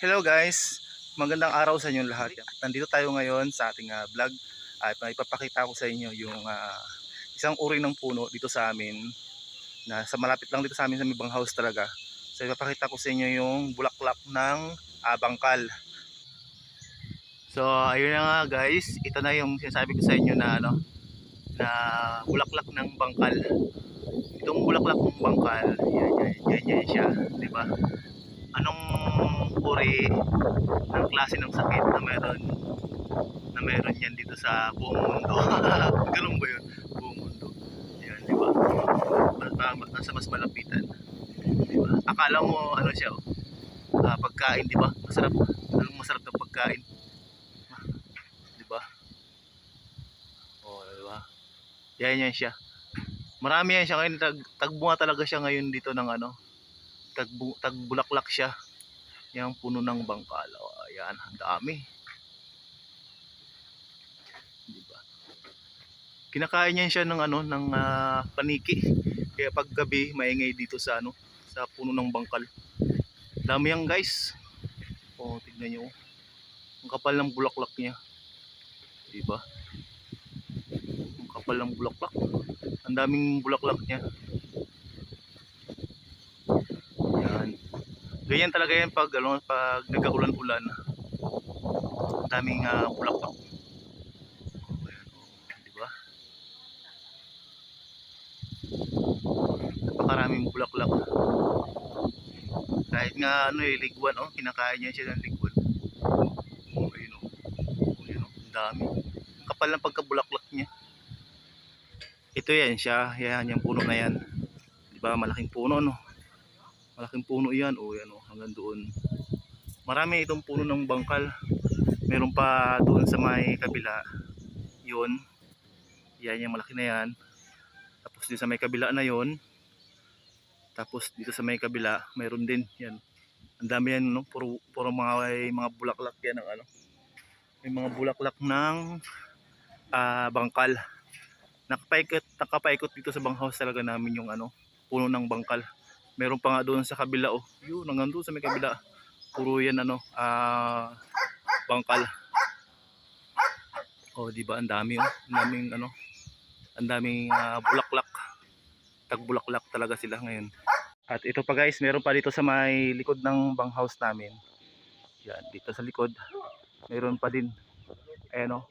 Hello guys, magandang araw sa inyo lahat. Nandito tayo ngayon sa ating ah, vlog at may ipapakita ko sa inyo yung ah, isang uri ng puno dito sa amin na sa malapit lang dito sa amin sa Mibang House talaga. So ipapakita ko sa inyo yung bulaklak ng ah, bangkal. So ayun na nga guys, ito na yung sinasabi ko sa inyo na ano na bulaklak ng bangkal. Itong bulaklak ng bangkal, yan yan, yan, yan siya, 'di ba? anong uri ng klase ng sakit na meron na meron yan dito sa buong mundo. Ganun ba yun? Buong mundo. Yan, di ba? Mas, mas, nasa mas malapitan. Di ba? Akala mo ano siya, oh. Ah, pagkain, di ba? Masarap. Anong masarap na pagkain? Di ba? Oh, di ba? Yan yan siya. Marami yan siya ngayon. Tag, tagbunga talaga siya ngayon dito ng ano, tagbu, tagbulaklak siya. Yung puno ng bangkal. O, ayan, ang dami. Diba? Kinakain niya siya ng ano, ng ah, paniki. Kaya pag gabi, maingay dito sa ano, sa puno ng bangkal. Dami yan, guys. O, tignan niyo. Ang kapal ng bulaklak niya. Diba? Ang kapal ng bulaklak. Ang daming bulaklak niya. Yan. Ganyan talaga yan pag, ano, pag nagkaulan-ulan. Daming uh, bulaklak. Ayan, oh, di ba? Napakaraming bulaklak. Kahit nga ano eh, ligwan, oh, kinakain niya siya ng ligwan. Oh, ayun oh. Oh, ayun oh, ang dami. Ang kapal ng pagkabulaklak niya. Ito yan siya, yan yung puno na yan. Di ba, malaking puno no. Malaking puno yan. O yan o, hanggang doon. Marami itong puno ng bangkal. Meron pa doon sa may kabila. Yun. Yan yung malaki na yan. Tapos dito sa may kabila na yon. Tapos dito sa may kabila, mayroon din. Yan. Ang dami yan, no? Puro, puro mga, may mga bulaklak yan ng ano. May mga bulaklak ng ah, bangkal. Nakapaikot, nakapaikot dito sa banghouse talaga namin yung ano, puno ng bangkal meron pa nga doon sa kabila oh. Yun hanggang doon sa may kabila. Puro yan ano ah bangkal oh di ba? Ang dami oh. Ang daming ano ang daming ah, bulaklak. Tagbulaklak talaga sila ngayon. At ito pa guys meron pa dito sa may likod ng bang house namin. Yan dito sa likod. Meron pa din. Ayan oh.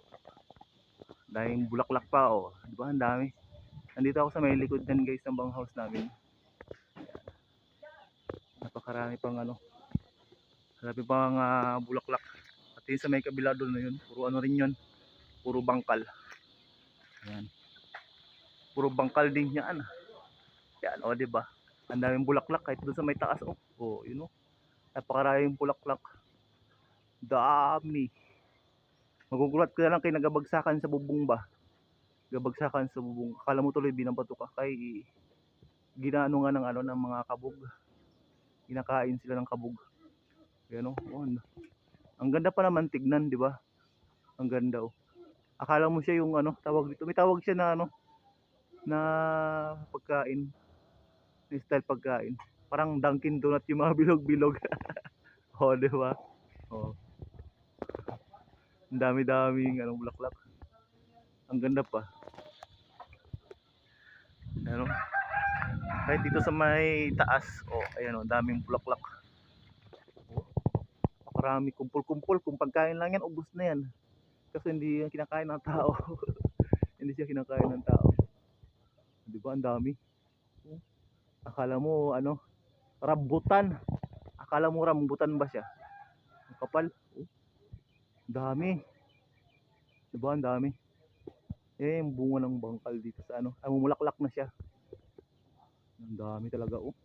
Daming bulaklak pa oh. Di ba? Ang dami. Nandito ako sa may likod din guys ng bang house namin napakarami pang ano marami pang ah, bulaklak. At yun sa may kabila doon na yun puro ano rin yun puro bangkal. Yan puro bangkal din yan yan o diba? Ang daming bulaklak kahit doon sa may taas oh, oh yun oh. Napakaraming bulaklak. Dami. Magugulat ka lang kay nagabagsakan sa bubong ba? Gabagsakan sa bubong. Akala mo tuloy binabato ka. Kay ginaano nga ng ano ng mga kabog kinakain sila ng kabog. Ayan o. Oh, ang- ganda pa naman tignan, di ba? Ang ganda oh. Akala mo siya yung ano, tawag dito. May tawag siya na ano, na pagkain. Na style pagkain. Parang Dunkin Donut yung mga bilog-bilog. oh, di ba? Oh. Ang dami-daming anong bulaklak. Ang ganda pa. Ano? Kahit dito sa may taas, oh, ayan oh, daming bulaklak. Oh, napakarami, kumpul-kumpul. Kung pagkain lang yan, ubos na yan. Kasi hindi yan kinakain ng tao. hindi siya kinakain ng tao. Di ba, ang dami. Akala mo, ano, rambutan. Akala mo rambutan ba siya? Kapal. Oh, dami. Di ba, ang dami. Eh, bunga ng bangkal dito sa ano. Ay, mumulaklak na siya. Ang dami talaga oh.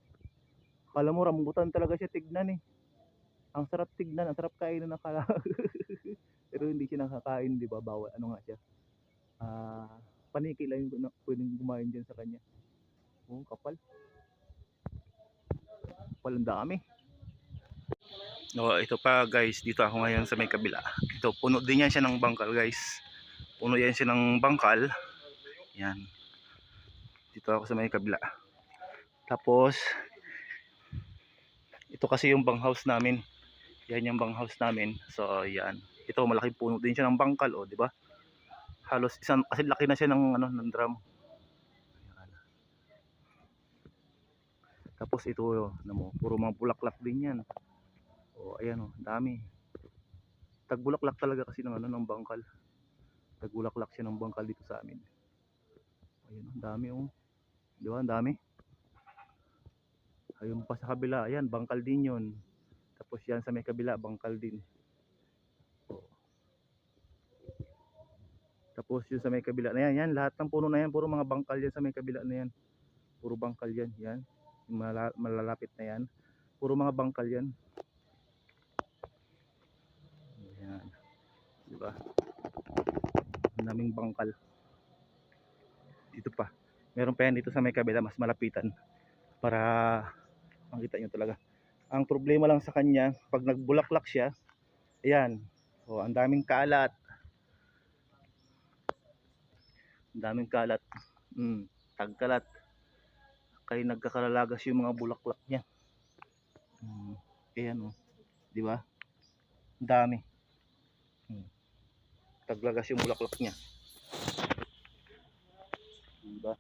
Kala mo rambutan talaga siya tignan eh. Ang sarap tignan, ang sarap kainin ng kala. Pero hindi siya nakakain, di ba? Bawal, ano nga siya. Ah, paniki lang yung pwedeng kumain dyan sa kanya. Oh, kapal. Kapal ang dami. Oh, ito pa guys, dito ako ngayon sa may kabila. Ito, puno din yan siya ng bangkal guys. Puno yan siya ng bangkal. Yan. Dito ako sa may kabila. Tapos, ito kasi yung bang house namin. Yan yung bang house namin. So, yan. Ito, malaking puno din siya ng bangkal, oh, di ba? Halos isang, kasi laki na siya ng, ano, ng drum. Tapos ito, oh, mo, puro mga bulaklak din yan. Oh, ayan, oh, dami. Tagbulaklak talaga kasi ng, ano, ng bangkal. Tagbulaklak siya ng bangkal dito sa amin. Ayun, ang dami, oh. Di ba, ang dami? Ayun pa sa kabila, ayan, bangkal din yun. Tapos yan sa may kabila, bangkal din. Tapos yun sa may kabila na yan, yan, lahat ng puno na yan, puro mga bangkal yan sa may kabila na yan. Puro bangkal yan, yan. Malalapit na yan. Puro mga bangkal yan. Yan. Di ba? Ang daming bangkal. Dito pa. Meron pa yan dito sa may kabila, mas malapitan. Para makita nyo talaga. Ang problema lang sa kanya, pag nagbulaklak siya, ayan, so, ang daming kalat. Ang daming kalat. Mm, tagkalat. Kaya nagkakalalagas yung mga bulaklak niya. Mm, ayan o. Di ba? Ang dami. Mm. Taglagas yung bulaklak niya. Di ba?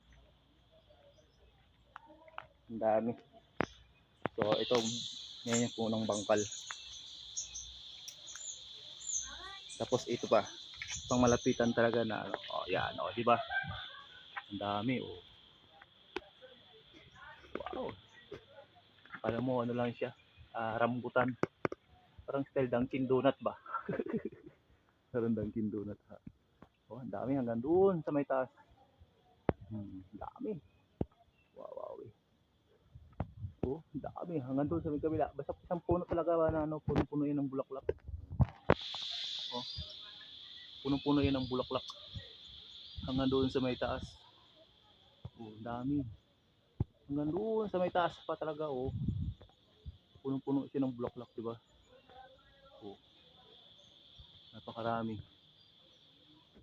Ang dami. So, ito, yan yung punong bangkal. Tapos ito pa, pang malapitan talaga na ano, oh, yan, oh, di ba? Ang dami, oh. Wow. Alam mo, ano lang siya, ah, rambutan. Parang style Dunkin Donut ba? Parang Dunkin Donut, ha? Oh, ang dami hanggang doon sa may taas. Hmm, dami. Wow, wow, eh. Oh, dami. Hanggang doon sa may kabila. Basta isang puno talaga na ano, puno-puno yun ng bulaklak. Oh. Puno-puno yun ng bulaklak. Hanggang doon sa may taas. Oh, dami. Hanggang doon sa may taas pa talaga, oh. Puno-puno siya ng bulaklak, di ba? Oh. Napakarami.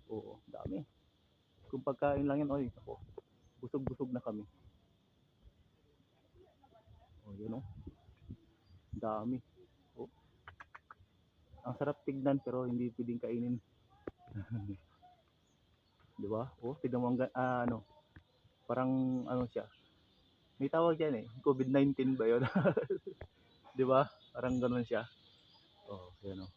Oo, ang dami. Kung pagkain lang yan, oy, ako. Busog-busog na kami. Oh, yun oh. Dami. Oh. Ang sarap tignan pero hindi pwedeng kainin. 'Di ba? Oh, tignan mo ang ah, ano. Parang ano siya. May tawag diyan eh. COVID-19 ba 'yon? 'Di ba? Parang ganoon siya. Oh, yun oh.